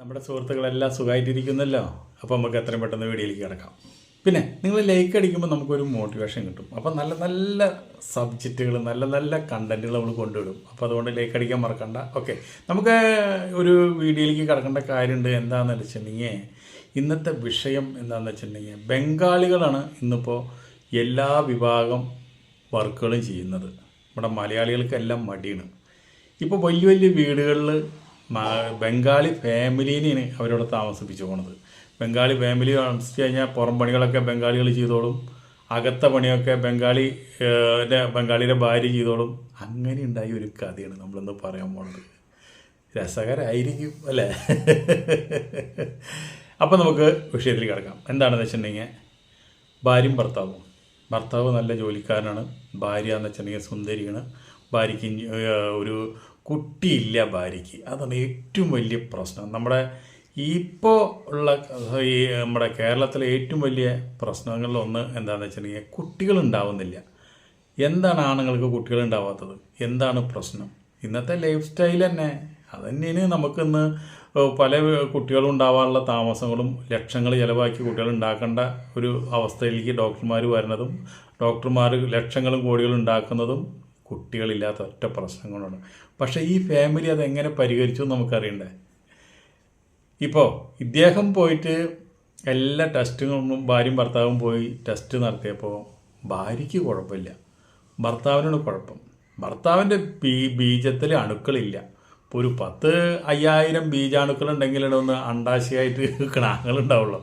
നമ്മുടെ സുഹൃത്തുക്കളെല്ലാം സുഖമായിട്ടിരിക്കുന്നല്ലോ അപ്പോൾ നമുക്ക് എത്രയും പെട്ടെന്ന് വീഡിയോയിലേക്ക് കിടക്കാം. പിന്നെ നിങ്ങൾ ലൈക്ക് അടിക്കുമ്പോൾ നമുക്കൊരു മോട്ടിവേഷൻ കിട്ടും. അപ്പോൾ നല്ല നല്ല സബ്ജക്റ്റുകൾ നല്ല നല്ല കണ്ടന്റുകൾ നമ്മൾ കൊണ്ടുവിടും. അപ്പോൾ അതുകൊണ്ട് ലൈക്ക് അടിക്കാൻ മറക്കണ്ട. ഓക്കെ നമുക്ക് ഒരു വീഡിയോയിലേക്ക് കിടക്കേണ്ട കാര്യമുണ്ട് എന്താണെന്ന് വെച്ചിട്ടുണ്ടെങ്കിൽ ഇന്നത്തെ വിഷയം എന്താണെന്ന് വെച്ചിട്ടുണ്ടെങ്കിൽ ബംഗാളികളാണ് ഇന്നിപ്പോൾ എല്ലാ വിഭാഗം വർക്കുകളും ചെയ്യുന്നത്. നമ്മുടെ മലയാളികൾക്കെല്ലാം മടിയാണ്. ഇപ്പോൾ വലിയ വലിയ വീടുകളിൽ ബംഗാളി ഫാമിലീനെയാണ് അവരവിടെ താമസിപ്പിച്ചു പോണത്. ബംഗാളി ഫാമിലി താമസിച്ച് കഴിഞ്ഞാൽ പുറം പണികളൊക്കെ ബംഗാളികൾ ചെയ്തോളും. അകത്ത പണിയൊക്കെ ബംഗാളി ബംഗാളിയുടെ ഭാര്യ ചെയ്തോളും. അങ്ങനെ ഉണ്ടായ ഒരു കഥയാണ് നമ്മളിന്ന് പറയാൻ പോണത്. രസകരമായിരിക്കും അല്ലേ? അപ്പോൾ നമുക്ക് വിഷയത്തിൽ കിടക്കാം. എന്താണെന്ന് വെച്ചിട്ടുണ്ടെങ്കിൽ ഭാര്യയും ഭർത്താവും. ഭർത്താവ് നല്ല ജോലിക്കാരനാണ്. ഭാര്യ എന്ന് വെച്ചിട്ടുണ്ടെങ്കിൽ സുന്ദരിയാണ്. ഭാര്യയ്ക്ക് ഒരു കുട്ടിയില്ല ഭാര്യയ്ക്ക്. അതാണ് ഏറ്റവും വലിയ പ്രശ്നം. നമ്മുടെ ഇപ്പോൾ ഉള്ള ഈ നമ്മുടെ കേരളത്തിലെ ഏറ്റവും വലിയ പ്രശ്നങ്ങളിൽ ഒന്ന് എന്താണെന്ന് വെച്ചിട്ടുണ്ടെങ്കിൽ കുട്ടികളുണ്ടാവുന്നില്ല. എന്താണ് ആണുങ്ങൾക്ക് കുട്ടികളുണ്ടാവാത്തത്? എന്താണ് പ്രശ്നം? ഇന്നത്തെ ലൈഫ് സ്റ്റൈൽ തന്നെ. അത് തന്നെയാണ് നമുക്കിന്ന് പല കുട്ടികളും ഉണ്ടാവാനുള്ള താമസങ്ങളും ലക്ഷങ്ങൾ ചിലവാക്കി കുട്ടികൾ ഉണ്ടാക്കേണ്ട ഒരു അവസ്ഥയിലേക്ക് ഡോക്ടർമാർ വരുന്നതും ഡോക്ടർമാർ ലക്ഷങ്ങളും കോടികളും ഉണ്ടാക്കുന്നതും കുട്ടികളില്ലാത്ത ഒറ്റ പ്രശ്നങ്ങളാണ് പക്ഷേ ഈ ഫാമിലി അതെങ്ങനെ പരിഹരിച്ചു എന്ന് നമുക്കറിയണ്ടേ? ഇപ്പോൾ ഇദ്ദേഹം പോയിട്ട് എല്ലാ ടെസ്റ്റുകളും ഭാര്യയും ഭർത്താവും പോയി ടെസ്റ്റ് നടത്തിയപ്പോൾ ഭാര്യയ്ക്ക് കുഴപ്പമില്ല. ഭർത്താവിനോട് കുഴപ്പം. ഭർത്താവിന്റെ ബീ ബീജത്തിൽ അണുക്കളില്ല. ഇപ്പോൾ ഒരു പത്ത് അയ്യായിരം ബീജാണുക്കൾ ഉണ്ടെങ്കിലാണ് ഒന്ന് അണ്ടാശയായിട്ട് കിണാങ്ങളുണ്ടാവുള്ളൂ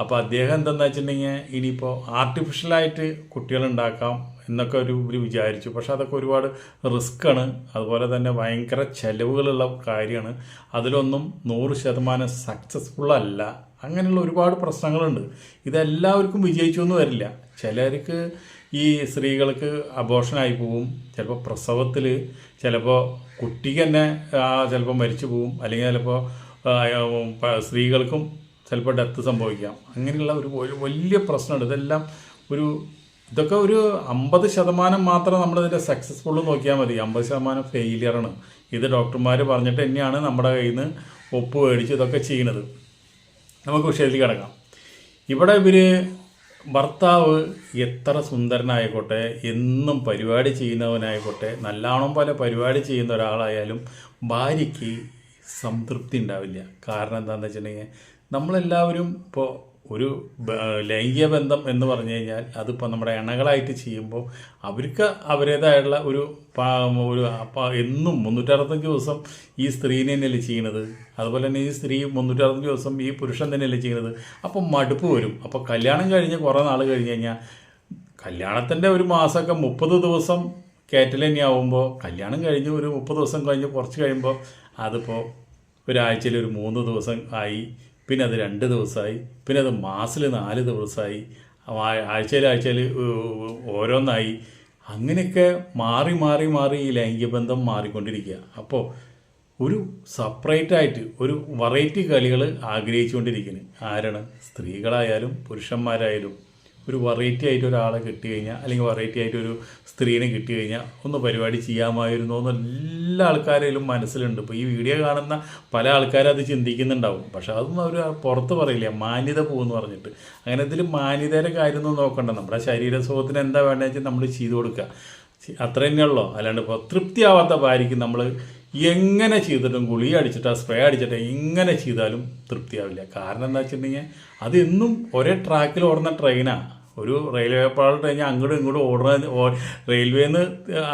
അപ്പോൾ അദ്ദേഹം എന്തെന്ന് വെച്ചിട്ടുണ്ടെങ്കിൽ ഇനിയിപ്പോൾ ആർട്ടിഫിഷ്യലായിട്ട് കുട്ടികളുണ്ടാക്കാം എന്നൊക്കെ ഒരു ഇവർ വിചാരിച്ചു. പക്ഷെ അതൊക്കെ ഒരുപാട് റിസ്ക്കാണ് അതുപോലെ തന്നെ ഭയങ്കര ചെലവുകളുള്ള കാര്യമാണ്. അതിലൊന്നും നൂറ് ശതമാനം സക്സസ്ഫുൾ അല്ല. അങ്ങനെയുള്ള ഒരുപാട് പ്രശ്നങ്ങളുണ്ട്. ഇതെല്ലാവർക്കും വിജയിച്ചൊന്നും വരില്ല. ചിലർക്ക് ഈ സ്ത്രീകൾക്ക് അബോഷനായി പോവും. ചിലപ്പോൾ പ്രസവത്തിൽ ചിലപ്പോൾ കുട്ടിക്ക് തന്നെ ചിലപ്പോൾ മരിച്ചു പോവും. അല്ലെങ്കിൽ ചിലപ്പോൾ സ്ത്രീകൾക്കും ചിലപ്പോൾ ഡെത്ത് സംഭവിക്കാം. അങ്ങനെയുള്ള ഒരു വലിയ പ്രശ്നമുണ്ട്. ഇതെല്ലാം ഒരു ഇതൊക്കെ ഒരു അമ്പത് ശതമാനം മാത്രം നമ്മളിതിന്റെ സക്സസ്ഫുൾ നോക്കിയാൽ മതി. അമ്പത് ശതമാനം ഫെയിലിയറാണ് ഇത് ഡോക്ടർമാർ പറഞ്ഞിട്ട് തന്നെയാണ് നമ്മുടെ കയ്യിൽ നിന്ന് ഒപ്പ് മേടിച്ച് ഇതൊക്കെ ചെയ്യണത്. നമുക്ക് വിഷയത്തിൽ കിടക്കാം. ഇവിടെ ഇവർ ഭർത്താവ് എത്ര സുന്ദരനായിക്കോട്ടെ എന്നും പരിപാടി ചെയ്യുന്നവനായിക്കോട്ടെ നല്ലോണം പോലെ പരിപാടി ചെയ്യുന്ന ഒരാളായാലും ഭാര്യയ്ക്ക് സംതൃപ്തി ഉണ്ടാവില്ല. കാരണം എന്താണെന്ന് വെച്ചിട്ടുണ്ടെങ്കിൽ നമ്മളെല്ലാവരും ഇപ്പോൾ ഒരു ലൈംഗിക ബന്ധം എന്ന് പറഞ്ഞു കഴിഞ്ഞാൽ അതിപ്പോൾ നമ്മുടെ ഇണകളായിട്ട് ചെയ്യുമ്പോൾ അവർക്ക് അവരുടേതായിട്ടുള്ള ഒരു ഒരു എന്നും മുന്നൂറ്ററുപത്തഞ്ച് ദിവസം ഈ സ്ത്രീനെ തന്നെയല്ലേ ചെയ്യണത് അതുപോലെ തന്നെ ഈ സ്ത്രീ മുന്നൂറ്ററുപത്തഞ്ച് ദിവസം ഈ പുരുഷൻ തന്നെയല്ലേ ചെയ്യണത് അപ്പം മടുപ്പ് വരും. അപ്പോൾ കല്യാണം കഴിഞ്ഞ് കുറേ നാൾ കഴിഞ്ഞ് കഴിഞ്ഞാൽ കല്യാണത്തിന്റെ ഒരു മാസമൊക്കെ മുപ്പത് ദിവസം കയറ്റൽ തന്നെയാവുമ്പോൾ കല്യാണം കഴിഞ്ഞ് ഒരു മുപ്പത് ദിവസം കഴിഞ്ഞ് കുറച്ച് കഴിയുമ്പോൾ അതിപ്പോൾ ഒരാഴ്ചയിൽ ഒരു മൂന്ന് ദിവസം ആയി പിന്നെ അത് രണ്ട് ദിവസമായി പിന്നെ അത് മാസത്തിൽ നാല് ദിവസമായി ആഴ്ചയിൽ ആഴ്ചയിൽ ഓരോന്നായി. അങ്ങനെയൊക്കെ മാറി മാറി മാറി ഈ ലൈംഗിക ബന്ധം മാറിക്കൊണ്ടിരിക്കുക അപ്പോൾ ഒരു സെപ്പറേറ്റ് ആയിട്ട് ഒരു വെറൈറ്റി കളികൾ ആഗ്രഹിച്ചുകൊണ്ടിരിക്കുന്നു. ആരാണ്? സ്ത്രീകളായാലും പുരുഷന്മാരായാലും. ഒരു വെറൈറ്റി ആയിട്ട് ഒരാളെ കിട്ടി കഴിഞ്ഞാൽ അല്ലെങ്കിൽ വെറൈറ്റി ആയിട്ട് ഒരു സ്ത്രീനെ കിട്ടി കഴിഞ്ഞാൽ ഒന്ന് പരിപാടി ചെയ്യാമായിരുന്നു എന്ന് എല്ലാ ആൾക്കാരേലും മനസ്സിലുണ്ട്. ഇപ്പോൾ ഈ വീഡിയോ കാണുന്ന പല ആൾക്കാരും അത് ചിന്തിക്കുന്നുണ്ടാവും. പക്ഷെ അതൊന്നും അവർ പുറത്ത് പറയില്ല. മാന്യത പോകുമെന്ന് പറഞ്ഞിട്ട്. അങ്ങനെ ഇതിൽ മാന്യതയുടെ കാര്യമൊന്നും നോക്കണ്ട. നമ്മുടെ ശരീര സുഖത്തിന് എന്താ വേണ്ടതെന്ന് വെച്ചാൽ നമ്മൾ ചെയ്തു കൊടുക്കുക. അത്ര തന്നെയുള്ളൂ അല്ലാണ്ട് ഇപ്പോൾ തൃപ്തിയാവാത്ത ഭാര്യയ്ക്ക് നമ്മൾ എങ്ങനെ ചെയ്തിട്ടും ഗുളി അടിച്ചിട്ട് സ്പ്രേ അടിച്ചിട്ട് ഇങ്ങനെ ചെയ്താലും തൃപ്തിയാവില്ല. കാരണം എന്താ വെച്ചിട്ടുണ്ടെങ്കിൽ അത് എന്നും ഒരേ ട്രാക്കിൽ ഓടുന്ന ട്രെയിനാണ് ഒരു റെയിൽവേ പാളം കഴിഞ്ഞാൽ അങ്ങോട്ടും ഇങ്ങോട്ടും ഓടുന്ന റെയിൽവേന്ന്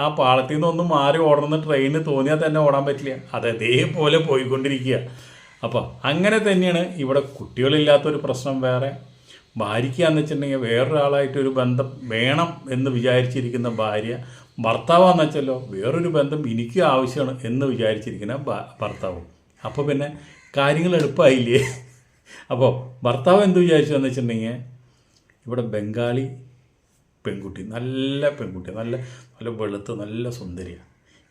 ആ പാളത്തിൽ നിന്ന് ഒന്നും മാറി ഓടുന്ന ട്രെയിന് തോന്നിയാൽ തന്നെ ഓടാൻ പറ്റില്ല. അത് അതേപോലെ പോയിക്കൊണ്ടിരിക്കുക. അപ്പോൾ അങ്ങനെ തന്നെയാണ് ഇവിടെ കുട്ടികളില്ലാത്തൊരു പ്രശ്നം വേറെ. ഭാര്യയ്ക്കാന്ന് വെച്ചിട്ടുണ്ടെങ്കിൽ വേറൊരാളായിട്ട് ഒരു ബന്ധം വേണം എന്ന് വിചാരിച്ചിരിക്കുന്ന ഭാര്യ ഭർത്താവാന്ന് വെച്ചല്ലോ വേറൊരു ബന്ധം എനിക്ക് ആവശ്യമാണ് എന്ന് വിചാരിച്ചിരിക്കുന്ന ഭർത്താവ്. അപ്പോൾ പിന്നെ കാര്യങ്ങൾ എളുപ്പമായില്ലേ അപ്പോൾ ഭർത്താവ് എന്ത് വിചാരിച്ചു എന്ന് വെച്ചിട്ടുണ്ടെങ്കിൽ ഇവിടെ ബംഗാളി പെൺകുട്ടി നല്ല പെൺകുട്ടി നല്ല നല്ല വെളുത്ത് നല്ല സുന്ദരിയാണ്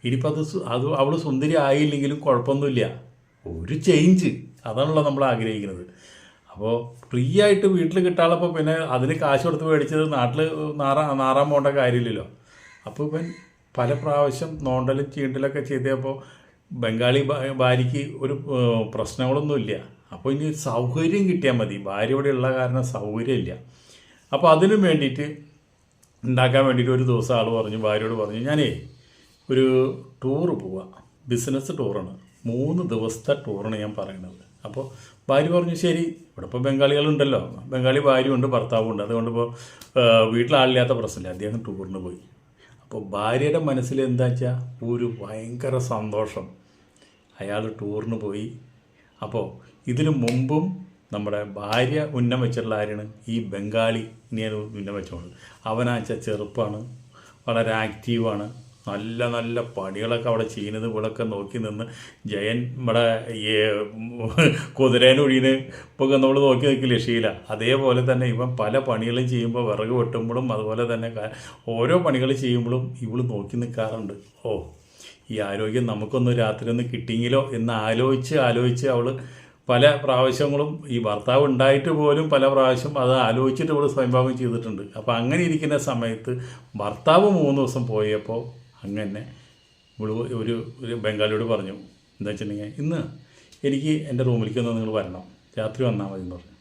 ഇനിയിപ്പോൾ അത് അത് അവൾ സുന്ദരി ആയില്ലെങ്കിലും കുഴപ്പമൊന്നുമില്ല. ഒരു ചേഞ്ച് അതാണല്ലോ നമ്മൾ ആഗ്രഹിക്കുന്നത്. അപ്പോൾ ഫ്രീ ആയിട്ട് വീട്ടിൽ കിട്ടാളപ്പോൾ പിന്നെ അതിന് കാശ് കൊടുത്ത് മേടിച്ചത് നാട്ടിൽ നാറാ നാറാൻ പോകേണ്ട കാര്യമില്ലല്ലോ. അപ്പോൾ ഇവൻ പല പ്രാവശ്യം നോണ്ടലും ചീണ്ടലൊക്കെ ചെയ്തപ്പോൾ ബംഗാളി ഭാര്യയ്ക്ക് ഒരു പ്രശ്നങ്ങളൊന്നുമില്ല. അപ്പോൾ ഇനി സൗകര്യം കിട്ടിയാൽ മതി. ഭാര്യ ഇവിടെ ഉള്ള കാരണം സൗകര്യമില്ല. അപ്പോൾ അതിനു വേണ്ടിയിട്ട് ഉണ്ടാക്കാൻ വേണ്ടിയിട്ട് ഒരു ദിവസം ആൾ പറഞ്ഞു ഭാര്യയോട് പറഞ്ഞു ഞാനേ ഒരു ടൂറ് പോവാം. ബിസിനസ് ടൂറാണ്. മൂന്ന് ദിവസത്തെ ടൂറാണ് ഞാൻ പറയുന്നത് അപ്പോൾ ഭാര്യ പറഞ്ഞു ശരി. ഇവിടെ ഇപ്പോൾ ബംഗാളികളുണ്ടല്ലോ. ബംഗാളി ഭാര്യയുണ്ട് ഭർത്താവുണ്ട്. അതുകൊണ്ട് ഇപ്പോൾ വീട്ടിലാളില്ലാത്ത പ്രശ്നമില്ല. അദ്ദേഹം ടൂറിന് പോയി. അപ്പോൾ ഭാര്യയുടെ മനസ്സിൽ എന്താ വെച്ചാൽ ഒരു ഭയങ്കര സന്തോഷം. അയാൾ ടൂറിന് പോയി. അപ്പോൾ ഇതിനു മുമ്പും നമ്മുടെ ഭാര്യ ഉന്നം വെച്ചിട്ടുള്ള ആരാണ്? ഈ ബംഗാളി ഇനിയാണ് ഉന്നം വെച്ചോണ്ട് അവനാച്ച ചെറുപ്പമാണ് വളരെ ആക്റ്റീവാണ് നല്ല നല്ല പണികളൊക്കെ അവിടെ ചെയ്യുന്നത്. ഇവിടെയൊക്കെ നോക്കി നിന്ന് ജയൻ ഇവിടെ കുതിരേനൊഴിന് ഇപ്പോൾ നമ്മൾ നോക്കി നിൽക്കില്ലേ ഷീല? അതേപോലെ തന്നെ ഇവൻ പല പണികളും ചെയ്യുമ്പോൾ വിറക് വെട്ടുമ്പോഴും അതുപോലെ തന്നെ ഓരോ പണികൾ ചെയ്യുമ്പോഴും ഇവൾ നോക്കി നിൽക്കാറുണ്ട്. ഓ ഈ ആരോഗ്യം നമുക്കൊന്ന് രാത്രി ഒന്ന് കിട്ടിയെങ്കിലോ എന്ന് ആലോചിച്ച് ആലോചിച്ച് അവൾ പല പ്രാവശ്യങ്ങളും ഈ ഭർത്താവ് ഉണ്ടായിട്ട് പോലും പല പ്രാവശ്യം അത് ആലോചിച്ചിട്ട് ഇവിടെ സ്വയംഭാവം ചെയ്തിട്ടുണ്ട്. അപ്പോൾ അങ്ങനെ ഇരിക്കുന്ന സമയത്ത് ഭർത്താവ് മൂന്ന് ദിവസം പോയപ്പോൾ അങ്ങനെ ഇവിടെ ഒരു ഒരു ബംഗാളിയോട് പറഞ്ഞു എന്താ വെച്ചിട്ടുണ്ടെങ്കിൽ ഇന്ന് എനിക്ക് എന്റെ റൂമിലേക്ക് ഒന്ന് നിങ്ങൾ വരണം. രാത്രി വന്നാൽ മതി എന്ന് പറഞ്ഞു.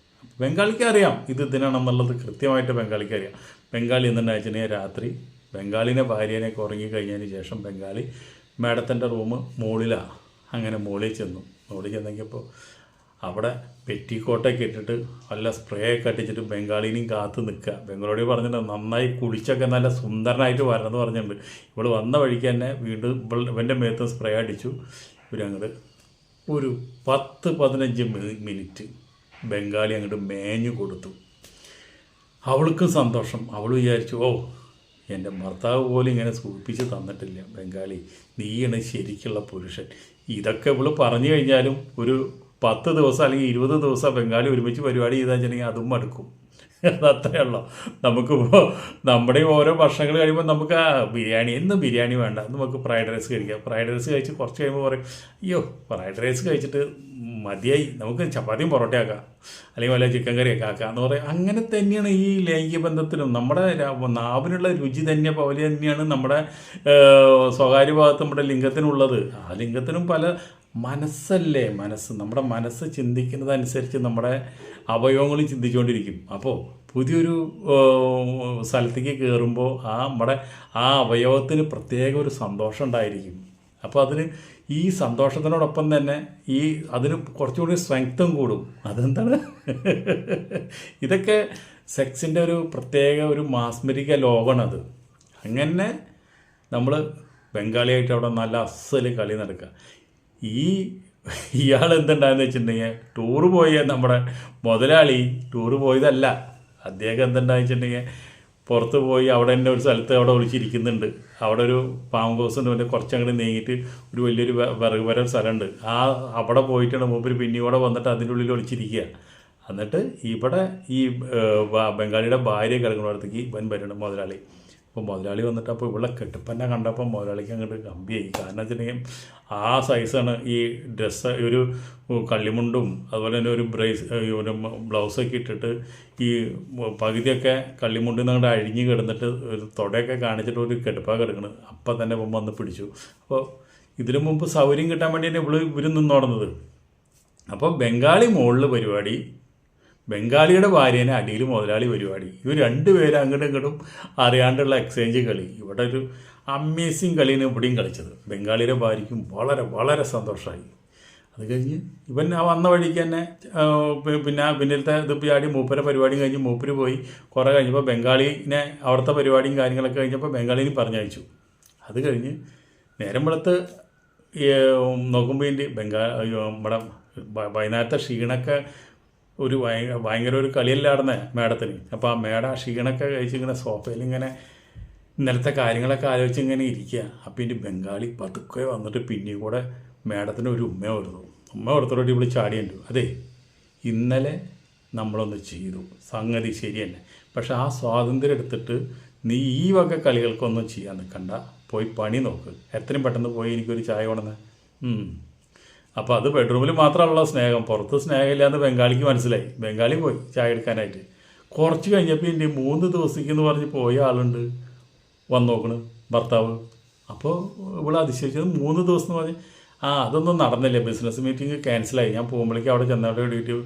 ബംഗാളിക്ക് അറിയാം ഇത് ഇതിനാണെന്നുള്ളത് കൃത്യമായിട്ട് ബംഗാളിക്ക് അറിയാം. ബംഗാളി എന്തുണ്ടാ വെച്ചിട്ടുണ്ടെങ്കിൽ രാത്രി ബംഗാളിനെ ഭാര്യേനെ ഉറങ്ങി കഴിഞ്ഞതിന് ശേഷം ബംഗാളി മാഡത്തിന്റെ റൂം മുകളിലാണ് അങ്ങനെ മുകളിൽ ചെന്നു. മുകളിൽ ചെന്നെങ്കിപ്പോൾ അവിടെ പെറ്റിക്കോട്ടൊക്കെ ഇട്ടിട്ട് നല്ല സ്പ്രേ ഒക്കെ അടിച്ചിട്ട് ബംഗാളിനെയും കാത്ത് നിൽക്കുക. ബംഗാളിയോട് പറഞ്ഞിട്ടുണ്ട് നന്നായി കുളിച്ചൊക്കെ നല്ല സുന്ദരനായിട്ട് വരണമെന്ന് പറഞ്ഞിട്ടുണ്ട്. ഇവൾ വന്ന വഴിക്ക് തന്നെ വീണ്ടും ഇവൾ ഇവന്റെ മേത്ത് സ്പ്രേ അടിച്ചു. ഇവരങ്ങോട്ട് ഒരു പത്ത് പതിനഞ്ച് മിനിറ്റ് ബംഗാളി അങ്ങോട്ട് മേഞ്ഞു കൊടുത്തു. അവൾക്ക് സന്തോഷം. അവൾ വിചാരിച്ചു ഓ എന്റെ ഭർത്താവ് പോലും ഇങ്ങനെ സൂചിപ്പിച്ച് തന്നിട്ടില്ല ബംഗാളി. നീയാണ് ശരിക്കുള്ള പുരുഷൻ. ഇതൊക്കെ ഇവൾ പറഞ്ഞു കഴിഞ്ഞാലും ഒരു പത്ത് ദിവസം അല്ലെങ്കിൽ ഇരുപത് ദിവസം ബംഗാളി ഒരുമിച്ച് പരിപാടി ചെയ്താൽ വെച്ചിട്ടുണ്ടെങ്കിൽ അതും മടുക്കും. അതത്രേ ഉള്ളൂ. നമുക്കിപ്പോൾ നമ്മുടെ ഓരോ ഭക്ഷണങ്ങൾ കഴിയുമ്പോൾ നമുക്ക് ബിരിയാണി എന്നും ബിരിയാണി വേണ്ട. നമുക്ക് ഫ്രൈഡ് റൈസ് കഴിക്കാം. ഫ്രൈഡ് റൈസ് കഴിച്ച് കുറച്ച് കഴിയുമ്പോൾ പറയും അയ്യോ ഫ്രൈഡ് റൈസ് കഴിച്ചിട്ട് മതിയായി. നമുക്ക് ചപ്പാത്തിയും പൊറോട്ട ആക്കാം. അല്ലെങ്കിൽ വല്ല ചിക്കൻ കറിയൊക്കെ ആക്കാം. എന്ന് പറയും. അങ്ങനെ തന്നെയാണ് ഈ ലൈംഗിക ബന്ധത്തിലും. നമ്മുടെ നാവിനുള്ള രുചി തന്നെ പോലെ തന്നെയാണ് നമ്മുടെ സ്വകാര്യ ഭാഗത്ത് നമ്മുടെ ലിംഗത്തിനുള്ളത്. ആ ലിംഗത്തിനും പല മനസ്സല്ലേ മനസ്സ്? നമ്മുടെ മനസ്സ് ചിന്തിക്കുന്നതനുസരിച്ച് നമ്മുടെ അവയവങ്ങളും ചിന്തിച്ചുകൊണ്ടിരിക്കും. അപ്പോൾ പുതിയൊരു സ്ഥലത്തേക്ക് കയറുമ്പോൾ ആ നമ്മുടെ ആ അവയവത്തിന് പ്രത്യേക ഒരു സന്തോഷം ഉണ്ടായിരിക്കും. അപ്പോൾ അതിന് ഈ സന്തോഷത്തിനോടൊപ്പം തന്നെ ഈ അതിന് കുറച്ചുകൂടി സ്ട്രെങ്ത്തും കൂടും. അതെന്താണ്? ഇതൊക്കെ സെക്സിന്റെ ഒരു പ്രത്യേക ഒരു മാസ്മരിക ലോകമാണത്. അങ്ങനെ നമ്മൾ ബംഗാളിയായിട്ട് അവിടെ നല്ല അസൽ കളി നടക്കുക. ഈ ഇയാൾ എന്തുണ്ടായെന്ന് വെച്ചിട്ടുണ്ടെങ്കിൽ ടൂറ് പോയ നമ്മുടെ മുതലാളി ടൂറ് പോയതല്ല. അദ്ദേഹം എന്തുണ്ടായെന്ന് വെച്ചിട്ടുണ്ടെങ്കിൽ പുറത്ത് പോയി അവിടെ തന്നെ ഒരു സ്ഥലത്ത് അവിടെ ഒളിച്ചിരിക്കുന്നുണ്ട്. അവിടെ ഒരു പാമ്പ് ഹൗസ് ഉണ്ട്. പിന്നെ കുറച്ചങ്ങോട്ട് നീങ്ങിയിട്ട് ഒരു വലിയൊരു വിറക് വര സ്ഥലമുണ്ട്. ആ അവിടെ പോയിട്ടാണ് മൂപ്പര് പിന്നെ ഇവിടെ വന്നിട്ട് അതിന്റെ ഉള്ളിൽ ഒളിച്ചിരിക്കുക. എന്നിട്ട് ഇവിടെ ഈ ബംഗാളിയുടെ ഭാര്യ കിടക്കുന്നിടത്തേക്ക് ഇവൻ വരുന്നുണ്ട് മുതലാളി. അപ്പോൾ മുതലാളി വന്നിട്ട് അപ്പോൾ ഇവിടെ കെട്ടിപ്പന്നെ കണ്ടപ്പോൾ മുതലാളിക്ക് അങ്ങോട്ട് കമ്പിയായി. കാരണം വെച്ചിട്ടുണ്ടെങ്കിൽ ആ സൈസാണ് ഈ ഡ്രസ്സ് ഒരു കള്ളിമുണ്ടും അതുപോലെ തന്നെ ഒരു ബ്രേസ് ഒരു ബ്ലൗസൊക്കെ ഇട്ടിട്ട് ഈ പകുതിയൊക്കെ കള്ളിമുണ്ടിൽ നിന്ന് അങ്ങോട്ട് അഴിഞ്ഞ് കിടന്നിട്ട് ഒരു തുടയൊക്കെ കാണിച്ചിട്ട് ഒരു കെടുപ്പാ കിടക്കുന്നത് അപ്പം തന്നെ ഇപ്പം വന്ന് പിടിച്ചു. അപ്പോൾ ഇതിനു മുമ്പ് സൗകര്യം കിട്ടാൻ വേണ്ടിയാണ് ഇവൾ ഇവർ നിന്നോടുന്നത്. അപ്പോൾ ബംഗാളി മുകളിൽ പരിപാടി ബംഗാളിയുടെ ഭാര്യനെ അടിയിൽ മുതലാളി പരിപാടി. ഇവർ രണ്ടുപേരും അങ്ങോട്ടും ഇങ്ങോട്ടും അറിയാണ്ടുള്ള എക്സ്ചേഞ്ച് കളി. ഇവിടെ ഒരു അമേസിങ് കളിയാണ് ഇവിടെയും കളിച്ചത്. ബംഗാളിയുടെ ഭാര്യയ്ക്കും വളരെ വളരെ സന്തോഷമായി അത് കഴിഞ്ഞ് ഇവൻ ആ വന്ന വഴിക്ക് തന്നെ പിന്നെ പിന്നിലത്തെ ഇത് ചാടി മൂപ്പരെ പരിപാടിയും കഴിഞ്ഞ് മൂപ്പര് പോയി. കുറേ കഴിഞ്ഞപ്പോൾ ബംഗാളിനെ അവിടുത്തെ പരിപാടിയും കാര്യങ്ങളൊക്കെ കഴിഞ്ഞപ്പോൾ ബംഗാളിനെ പറഞ്ഞയച്ചു. അത് കഴിഞ്ഞ് നേരം വെളുത്ത് നോക്കുമ്പോൾ ബംഗാൾ നമ്മുടെ വ- വൈകുന്നേരത്തെ ക്ഷീണൊക്കെ ഒരു ഭയ- ഭയങ്കര ഒരു കളിയല്ലായിരുന്നേ മേഡത്തിന്. അപ്പോൾ ആ മേഡം ആ ക്ഷീണൊക്കെ കഴിച്ച് ഇങ്ങനെ സോഫയിൽ ഇങ്ങനെ ഇന്നലത്തെ കാര്യങ്ങളൊക്കെ ആലോചിച്ച് ഇങ്ങനെ ഇരിക്കുക അപ്പോൾ ഇനി ബംഗാളി പതുക്കെ വന്നിട്ട് പിന്നെയും കൂടെ മേഡത്തിന് ഒരു ഉമ്മ കൊടുത്തു ഉമ്മ കൊടുത്തോട്ട് ഇവിടെ ചാടിയുണ്ട് അതെ ഇന്നലെ നമ്മളൊന്ന് ചെയ്തു. സംഗതി ശരി തന്നെ. പക്ഷെ ആ സ്വാതന്ത്ര്യം എടുത്തിട്ട് നീ ഈ വക കളികൾക്കൊന്നും ചെയ്യാൻ നിൽക്കണ്ട പോയി പണി നോക്ക്. എത്രയും പെട്ടെന്ന് പോയി എനിക്കൊരു ചായ കൊണ്ടുവന്ന്. അപ്പോൾ അത് ബെഡ്റൂമിൽ മാത്രമുള്ള സ്നേഹം. പുറത്ത് സ്നേഹമില്ലാന്ന് ബംഗാളിക്ക് മനസ്സിലായി. ബംഗാളി പോയി ചായ എടുക്കാനായിട്ട്. കുറച്ച് കഴിഞ്ഞപ്പോൾ ഇനി മൂന്ന് ദിവസത്തേക്ക് എന്ന് പറഞ്ഞ് പോയ ആളുണ്ട്. വന്ന് നോക്കണ് ഭർത്താവ്. അപ്പോൾ ഇവിടെ അതിശയിച്ചത് മൂന്ന് ദിവസം എന്ന് പറഞ്ഞ് ആ അതൊന്നും നടന്നില്ല. ബിസിനസ് മീറ്റിംഗ് ക്യാൻസലായി ഞാൻ പോകുമ്പോഴേക്കും അവിടെ ചെന്നവിടെ വേണ്ടിയിട്ട്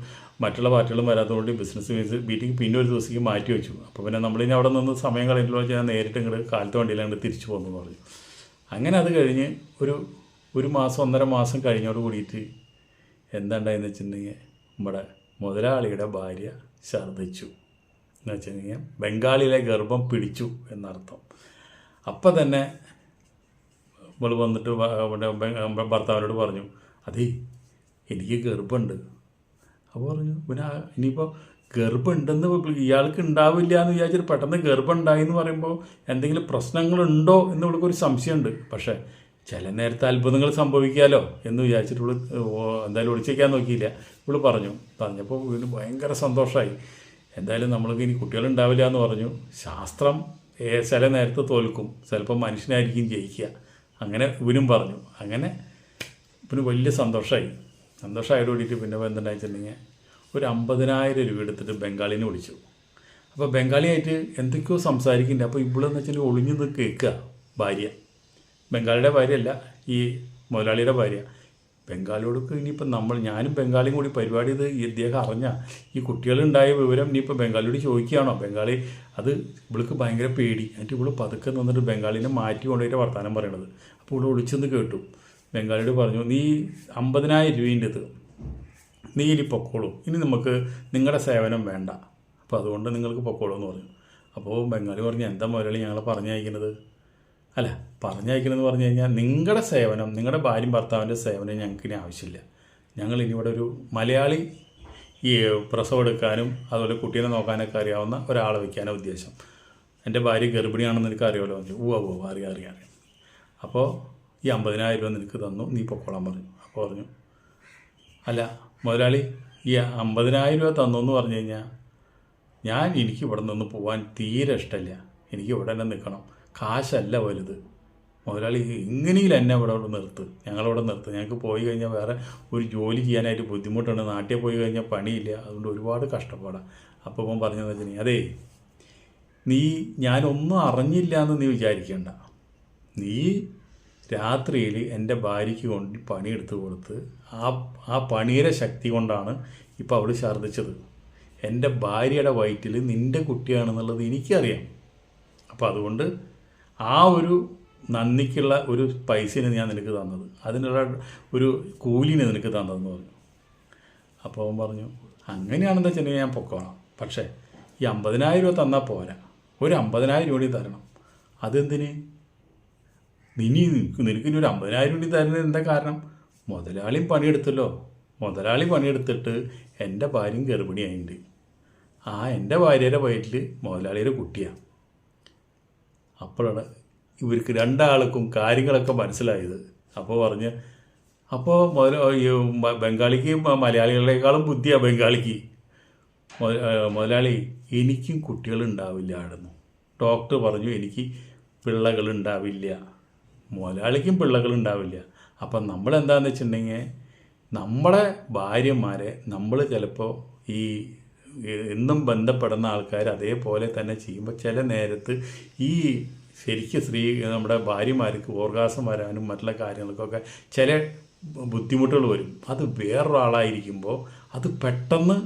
മറ്റുള്ള പാർട്ടികളും വരാത്തതുകൊണ്ട് ബിസിനസ് മീറ്റിംഗ് പിന്നെ ഒരു ദിവസത്തേക്ക് മാറ്റി വെച്ചു. അപ്പോൾ പിന്നെ നമ്മളിനി അവിടെ നിന്ന് സമയം കളയുമ്പോൾ ഞാൻ നേരിട്ട് ഇങ്ങോട്ട് കാലത്ത് വണ്ടിയിലാണ് തിരിച്ചു പോകുന്നു പറഞ്ഞു. അങ്ങനെ അത് കഴിഞ്ഞ് ഒരു ഒരു മാസം ഒന്നര മാസം കഴിഞ്ഞോട് കൂടിയിട്ട് എന്താണ്ടായെന്ന് വെച്ചിട്ടുണ്ടെങ്കിൽ നമ്മുടെ മുതലാളിയുടെ ഭാര്യ ഛർദ്ദിച്ചു. എന്ന് വെച്ചിട്ടുണ്ടെങ്കിൽ ബംഗാളിലെ ഗർഭം പിടിച്ചു എന്നർത്ഥം. അപ്പം തന്നെ ഇവൾ വന്നിട്ട് ഭർത്താവിനോട് പറഞ്ഞു അതേ എനിക്ക് ഗർഭമുണ്ട്. അപ്പോൾ പറഞ്ഞു പിന്നെ ഇനിയിപ്പോൾ ഗർഭമുണ്ടെന്ന് ഇയാൾക്ക് ഉണ്ടാവില്ല എന്ന് വിചാരിച്ചിട്ട് പെട്ടെന്ന് ഗർഭം ഉണ്ടായി എന്ന് പറയുമ്പോൾ എന്തെങ്കിലും പ്രശ്നങ്ങളുണ്ടോ എന്ന് ഇവൾക്കൊരു സംശയമുണ്ട്. പക്ഷേ ചില നേരത്തെ അത്ഭുതങ്ങൾ സംഭവിക്കാമല്ലോ എന്ന് വിചാരിച്ചിട്ട് ഇവൾ എന്തായാലും ഒളിച്ചേക്കാൻ നോക്കിയില്ല. ഇവൾ പറഞ്ഞു പറഞ്ഞപ്പോൾ വീണ്ടും ഭയങ്കര സന്തോഷമായി എന്തായാലും നമ്മൾക്ക് ഇനി കുട്ടികളുണ്ടാവില്ല എന്ന് പറഞ്ഞു. ശാസ്ത്രം ചില നേരത്ത് തോൽക്കും. ചിലപ്പോൾ മനുഷ്യനായിരിക്കും ജയിക്കുക. അങ്ങനെ ഇവനും പറഞ്ഞു. അങ്ങനെ ഇവന് വലിയ സന്തോഷമായി സന്തോഷമായിട്ട് കൂടിയിട്ട് പിന്നെ വെച്ചിട്ടുണ്ടെങ്കിൽ ഒരു അമ്പതിനായിരം രൂപ എടുത്തിട്ട് ബംഗാളിനെ വിളിച്ചു. അപ്പോൾ ബംഗാളിയായിട്ട് എന്തൊക്കെയോ സംസാരിക്കുന്നുണ്ട്. അപ്പോൾ ഇവളെന്ന് വെച്ചാൽ ഒളിഞ്ഞു കേൾക്കുക ഭാര്യ. ബംഗാളിയുടെ ഭാര്യയല്ല ഈ മുതലാളിയുടെ ഭാര്യ. ബംഗാളിയോടൊക്കെ ഇനിയിപ്പോൾ നമ്മൾ ഞാനും ബംഗാളിയും കൂടി പരിപാടി ഇത് ഇദ്ദേഹം അറിഞ്ഞ ഈ കുട്ടികളുണ്ടായ വിവരം ഇനിയിപ്പോൾ ബംഗാളിയോട് ചോദിക്കുകയാണോ? ബംഗാളി അത് ഇവൾക്ക് ഭയങ്കര പേടി. എന്നിട്ട് ഇവൾ പതുക്കെ നിന്നിട്ട് ബംഗാളിനെ മാറ്റി കൊണ്ടുപോയിട്ട് വർത്തമാനം പറയണത്. അപ്പോൾ ഇവിടെ ഒളിച്ചെന്ന് കേട്ടു. ബംഗാളിയോട് പറഞ്ഞു നീ അമ്പതിനായിരം രൂപേന്റെ ഇത്. നീ ഇനി പൊക്കോളൂ. ഇനി നമുക്ക് നിങ്ങളുടെ സേവനം വേണ്ട. അപ്പോൾ അതുകൊണ്ട് നിങ്ങൾക്ക് പൊക്കോളൂ എന്ന് പറഞ്ഞു. അപ്പോൾ ബംഗാളി പറഞ്ഞു എന്താ മുരളി ഞങ്ങളെ പറഞ്ഞയക്കുന്നത്? അല്ല പറഞ്ഞയക്കണമെന്ന് പറഞ്ഞു കഴിഞ്ഞാൽ നിങ്ങളുടെ സേവനം നിങ്ങളുടെ ഭാര്യയും ഭർത്താവിന്റെ സേവനം ഞങ്ങൾക്ക് ഇനി ആവശ്യമില്ല. ഞങ്ങൾ ഇനി ഇവിടെ ഒരു മലയാളി ഈ പ്രസവം എടുക്കാനും അതുപോലെ കുട്ടീനെ നോക്കാനൊക്കെ അറിയാവുന്ന ഒരാളെ വയ്ക്കാനാണ് ഉദ്ദേശം. എന്റെ ഭാര്യ ഗർഭിണിയാണെന്ന് എനിക്ക് അറിയാമല്ലോ എന്ന് ഊവ ഉവ്വ അറിയാം അറിയാം അപ്പോൾ ഈ അമ്പതിനായിരം രൂപ നിനക്ക് തന്നു നീ പൊക്കോളാൻ പറഞ്ഞു. അപ്പോൾ പറഞ്ഞു അല്ല മുതലാളി ഈ അമ്പതിനായിരം രൂപ തന്നു എന്ന് പറഞ്ഞു കഴിഞ്ഞാൽ ഞാൻ എനിക്ക് ഇവിടെ നിന്ന് പോകാൻ തീരെ ഇഷ്ടമില്ല എനിക്ക് ഇവിടെ തന്നെ നിൽക്കണം. കാശല്ല വലുത്. മുതലാളി ഇങ്ങനെയില്ല എന്നെ ഇവിടെ ഇവിടെ നിർത്ത്. ഞങ്ങളിവിടെ നിർത്ത്. ഞങ്ങൾക്ക് പോയി കഴിഞ്ഞാൽ വേറെ ഒരു ജോലി ചെയ്യാനായിട്ട് ബുദ്ധിമുട്ടുണ്ട്. നാട്ടിൽ പോയി കഴിഞ്ഞാൽ പണിയില്ല. അതുകൊണ്ട് ഒരുപാട് കഷ്ടപ്പാടാണ് അപ്പോൾ ഇപ്പം പറഞ്ഞതെന്ന് വെച്ചിട്ടുണ്ടെങ്കിൽ അതേ നീ ഞാനൊന്നും അറിഞ്ഞില്ല എന്ന് നീ വിചാരിക്കേണ്ട. നീ രാത്രിയിൽ എന്റെ ഭാര്യയ്ക്ക് കൊണ്ട് പണിയെടുത്ത് കൊടുത്ത് ആ ആ പണിയുടെ ശക്തി കൊണ്ടാണ് ഇപ്പോൾ അവൾ ഛർദ്ദിച്ചത്. എന്റെ ഭാര്യയുടെ വയറ്റിൽ നിന്റെ കുട്ടിയാണെന്നുള്ളത് എനിക്കറിയാം. അപ്പോൾ അതുകൊണ്ട് ആ ഒരു നന്ദിക്കുള്ള ഒരു പൈസയാണ് ഞാൻ നിനക്ക് തന്നത്. അതിനുള്ള ഒരു കൂലിനെ നിനക്ക് തന്നതെന്ന് പറഞ്ഞു. അപ്പോൾ അവൻ പറഞ്ഞു അങ്ങനെയാണെന്ന് വെച്ചിട്ടുണ്ടെങ്കിൽ ഞാൻ പൊക്കോളാം. പക്ഷേ ഈ അമ്പതിനായിരം രൂപ തന്നാൽ പോരാ. ഒരു അമ്പതിനായിരം രൂപ തരണം. അതെന്തിന്? ഇനി നിനക്ക് നിനക്ക് ഇനി ഒരു അമ്പതിനായിരം രൂപ തരുന്നത് എന്താ കാരണം? മുതലാളിയും പണിയെടുത്തല്ലോ. മുതലാളി പണിയെടുത്തിട്ട് എന്റെ ഭാര്യയും ഗർഭിണിയായിട്ടുണ്ട് ആ എന്റെ ഭാര്യയുടെ വയറ്റിൽ മുതലാളിയുടെ കുട്ടിയാണ് അപ്പോഴാണ് ഇവർക്ക് രണ്ടാൾക്കും കാര്യങ്ങളൊക്കെ മനസ്സിലായത്. അപ്പോൾ പറഞ്ഞ് അപ്പോൾ ബംഗാളിക്ക് മലയാളികളെക്കാളും ബുദ്ധിയാണ് ബംഗാളിക്ക്. മുതലാളി എനിക്കും കുട്ടികളുണ്ടാവില്ല ആടുന്നു ഡോക്ടർ പറഞ്ഞു എനിക്ക് പിള്ളകളുണ്ടാവില്ല. മുതലാളിക്കും പിള്ളകളുണ്ടാവില്ല. അപ്പം നമ്മളെന്താണെന്ന് വെച്ചിട്ടുണ്ടെങ്കിൽ നമ്മളെ ഭാര്യമാരെ നമ്മൾ ചിലപ്പോൾ ഈ എന്നും ബന്ധപ്പെടുന്ന ആൾക്കാർ അതേപോലെ തന്നെ ചെയ്യുമ്പോൾ ചില നേരത്ത് ഈ ശരിക്കും സ്ത്രീ നമ്മുടെ ഭാര്യമാർക്ക് ഓർഗാസം വരാനും മറ്റുള്ള കാര്യങ്ങൾക്കൊക്കെ ചില ബുദ്ധിമുട്ടുകൾ വരും. അത് വേറൊരാളായിരിക്കുമ്പോൾ അത് പെട്ടെന്ന്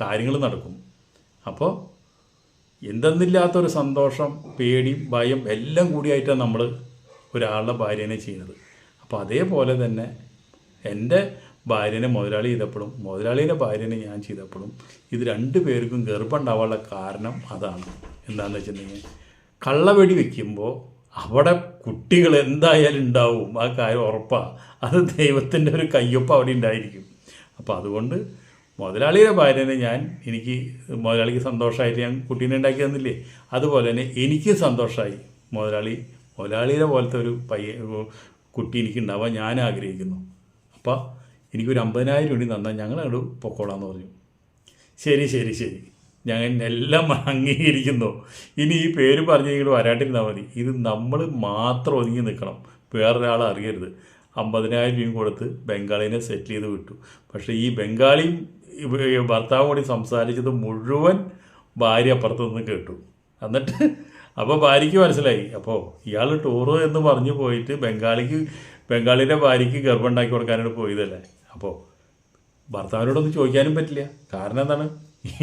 കാര്യങ്ങൾ നടക്കും. അപ്പോൾ എന്തെന്നില്ലാത്തൊരു സന്തോഷം പേടി ഭയം എല്ലാം കൂടിയായിട്ടാണ് നമ്മൾ ഒരാളുടെ ഭാര്യനെ ചെയ്യുന്നത്. അപ്പോൾ അതേപോലെ തന്നെ എന്റെ ഭാര്യനെ മുതലാളി ചെയ്തപ്പോഴും മുതലാളിയുടെ ഭാര്യനെ ഞാൻ ചെയ്തപ്പോഴും ഇത് രണ്ട് പേർക്കും ഗർഭം ഉണ്ടാവാനുള്ള കാരണം അതാണ്. എന്താണെന്ന് വെച്ചിട്ടുണ്ടെങ്കിൽ കള്ളവെടി വെക്കുമ്പോൾ അവിടെ കുട്ടികൾ എന്തായാലും ഉണ്ടാവും. ആ കാര്യം ഉറപ്പാണ് അത് ദൈവത്തിന്റെ ഒരു കയ്യൊപ്പം അവിടെ ഉണ്ടായിരിക്കും. അപ്പോൾ അതുകൊണ്ട് മുതലാളിയുടെ ഭാര്യനെ ഞാൻ എനിക്ക് മുതലാളിക്ക് സന്തോഷമായിട്ട് ഞാൻ കുട്ടീനെ ഉണ്ടാക്കി തന്നില്ലേ? അതുപോലെ തന്നെ എനിക്ക് സന്തോഷമായി. മുതലാളി മുതലാളിയുടെ പോലത്തെ ഒരു പയ്യ കുട്ടി എനിക്ക് ഉണ്ടാവാൻ ഞാൻ ആഗ്രഹിക്കുന്നു. അപ്പോൾ എനിക്കൊരു അമ്പതിനായിരം രൂപ തന്നാൽ ഞങ്ങൾ അങ്ങോട്ട് പൊക്കോളാന്ന് പറഞ്ഞു. ശരി ശരി ശരി. ഞങ്ങൾ എല്ലാം അംഗീകരിക്കുന്നു. ഇനി ഈ പേര് പറഞ്ഞ് ഇങ്ങോട്ട് വരാണ്ടിരുന്നാൽ മതി. ഇത് നമ്മൾ മാത്രം ഒതുങ്ങി നിൽക്കണം വേറൊരാൾ അറിയരുത്. അമ്പതിനായിരം രൂപയും കൊടുത്ത് ബംഗാളിനെ സെറ്റിൽ ചെയ്ത് വിട്ടു. പക്ഷേ ഈ ബംഗാളിയും ഭർത്താവ് കൂടി സംസാരിച്ചത് മുഴുവൻ ഭാര്യ അപ്പുറത്ത് നിന്ന് കേട്ടു. എന്നിട്ട് അപ്പോൾ ഭാര്യയ്ക്ക് മനസ്സിലായി. അപ്പോൾ ഇയാൾ ടൂറ് എന്ന് പറഞ്ഞു പോയിട്ട് ബംഗാളിക്ക് ബംഗാളിന്റെ ഭാര്യയ്ക്ക് ഗർഭം ഉണ്ടാക്കി കൊടുക്കാനായിട്ട് പോയതല്ലേ? അപ്പോൾ ഭർത്താവിനോടൊന്നും ചോദിക്കാനും പറ്റില്ല. കാരണം എന്താണ്?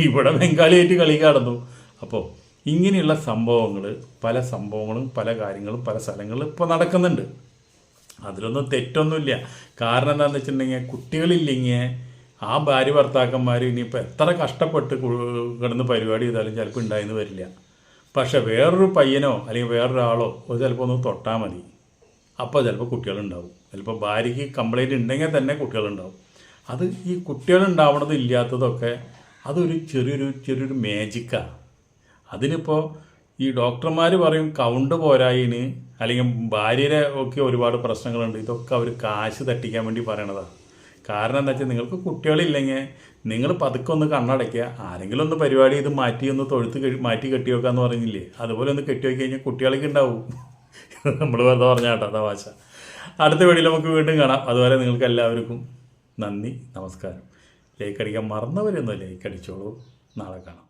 ഇവിടെ ബംഗാളിയായിട്ട് കളി കടന്നു അപ്പോൾ ഇങ്ങനെയുള്ള സംഭവങ്ങൾ പല സംഭവങ്ങളും പല കാര്യങ്ങളും പല സ്ഥലങ്ങളിലും ഇപ്പോൾ നടക്കുന്നുണ്ട്. അതിലൊന്നും തെറ്റൊന്നുമില്ല. കാരണം എന്താണെന്ന് വെച്ചിട്ടുണ്ടെങ്കിൽ കുട്ടികളില്ലെങ്കിൽ ആ ഭാര്യ ഭർത്താക്കന്മാർ ഇനിയിപ്പോൾ എത്ര കഷ്ടപ്പെട്ട് കിടന്ന് പരിപാടി ചെയ്താലും ചിലപ്പോൾ ഉണ്ടായിന്ന് വരില്ല. പക്ഷേ വേറൊരു പയ്യനോ അല്ലെങ്കിൽ വേറൊരാളോ ഒരു ചിലപ്പോൾ ഒന്ന് തൊട്ടാൽ മതി. അപ്പോൾ ചിലപ്പോൾ കുട്ടികളുണ്ടാവും. ചിലപ്പോൾ ഭാര്യയ്ക്ക് കംപ്ലൈന്റ് ഉണ്ടെങ്കിൽ തന്നെ കുട്ടികളുണ്ടാവും. അത് ഈ കുട്ടികളുണ്ടാവണത് ഇല്ലാത്തതൊക്കെ അതൊരു ചെറിയൊരു ചെറിയൊരു മാജിക്കാണ് അതിനിപ്പോൾ ഈ ഡോക്ടർമാർ പറയും കൗണ്ട് പോരായിന് അല്ലെങ്കിൽ ഭാര്യയുടെ ഒക്കെ ഒരുപാട് പ്രശ്നങ്ങളുണ്ട്. ഇതൊക്കെ അവർ കാശ് തട്ടിക്കാൻ വേണ്ടി പറയണതാണ് കാരണം എന്താ വെച്ചാൽ നിങ്ങൾക്ക് കുട്ടികളില്ലെങ്കിൽ നിങ്ങൾ പതുക്കെ ഒന്ന് കണ്ണടയ്ക്കുക. ആരെങ്കിലും ഒന്ന് പരിപാടി ഇത് മാറ്റി ഒന്ന് തൊഴുത്ത് മാറ്റി കെട്ടി വെക്കാന്ന് പറഞ്ഞില്ലേ? അതുപോലെ ഒന്ന് കെട്ടി വെക്കി കഴിഞ്ഞാൽ കുട്ടികളൊക്കെ ഉണ്ടാവും. നമ്മൾ വെറുതെ പറഞ്ഞ കേട്ടോ തമാശ അടുത്ത വീഡിയോയിൽ നമുക്ക് വീണ്ടും കാണാം. അതുപോലെ നിങ്ങൾക്ക് എല്ലാവർക്കും നന്ദി നമസ്കാരം. ലൈക്ക് അടിക്കാൻ മറന്നവരൊന്നും ലൈക്ക് അടിച്ചോളൂ. നാളെ കാണാം.